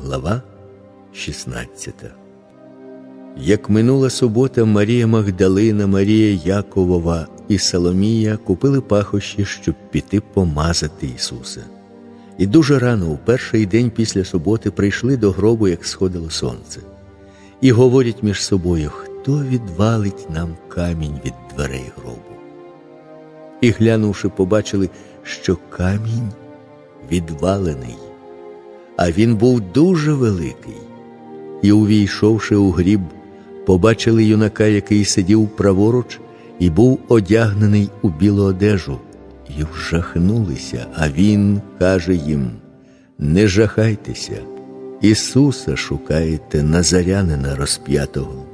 Глава 16 Як минула субота, Марія Магдалина, Марія Яковова і Соломія купили пахощі, щоб піти помазати Ісуса. І дуже рано, у перший день після суботи, прийшли до гробу, як сходило сонце, і говорять між собою, хто відвалить нам камінь від дверей гробу. І глянувши, побачили, що камінь відвалений, а він був дуже великий. І, увійшовши у гріб, побачили юнака, який сидів праворуч і був одягнений у білу одежу, і вжахнулися, а він каже їм: Не жахайтеся, Ісуса шукаєте Назарянина розп'ятого.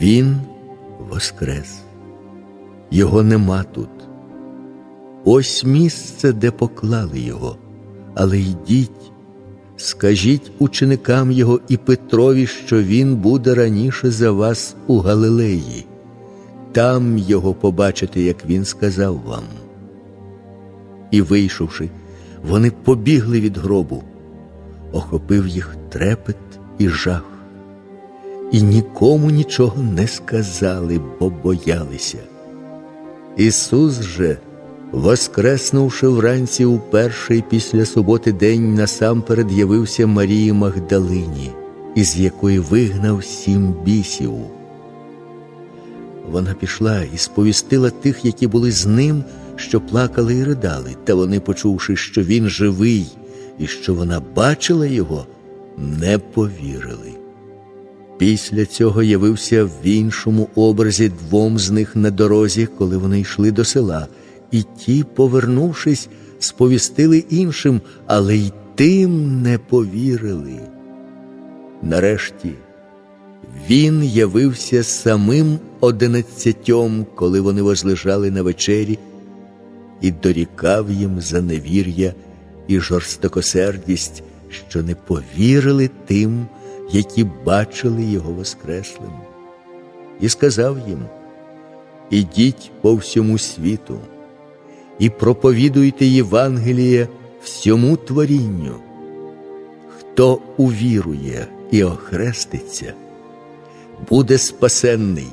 Він воскрес, Його нема тут. Ось місце, де поклали його, але йдіть, скажіть ученикам його і Петрові, що він буде раніше за вас у Галилеї, там його побачите, як він сказав вам. І, вийшовши, вони побігли від гробу, охопив їх трепет і жах, і нікому нічого не сказали, бо боялися. Ісус же, воскреснувши вранці у перший після суботи день, насамперед явився Марії Магдалині, із якої вигнав сім бісів. Вона пішла і сповістила тих, які були з ним, що плакали і ридали, та вони, почувши, що він живий і що вона бачила його, не повірили. Після цього явився в іншому образі двом з них на дорозі, коли вони йшли до села, і ті, повернувшись, сповістили іншим, але й тим не повірили. Нарешті він явився самим одинадцятьом, коли вони возлежали на вечері, і дорікав їм за невір'я і жорстокосердість, що не повірили тим, які бачили його Воскреслим. І сказав їм: Ідіть по всьому світу і проповідуйте Євангеліє всьому творінню. Хто увірує і охреститься, буде спасенний,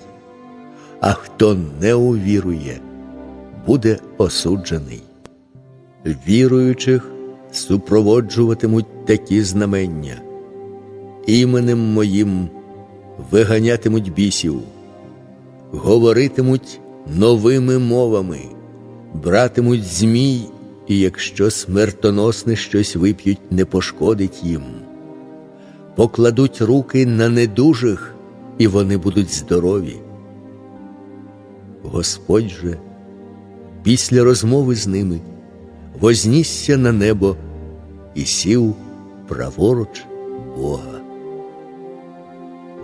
а хто не увірує, буде осуджений. Віруючих супроводжуватимуть такі знамення. Іменем моїм виганятимуть бісів, говоритимуть новими мовами, братимуть змій, і якщо смертоносне щось вип'ють, не пошкодить їм, покладуть руки на недужих, і вони будуть здорові. Господь же, після розмови з ними, вознісся на небо і сів праворуч Бога.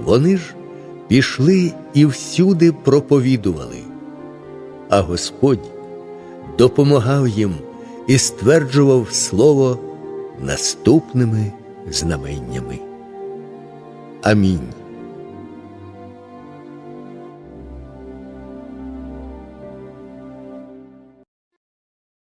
Вони ж пішли і всюди проповідували, а Господь допомагав їм і стверджував слово наступними знаменнями. Амінь.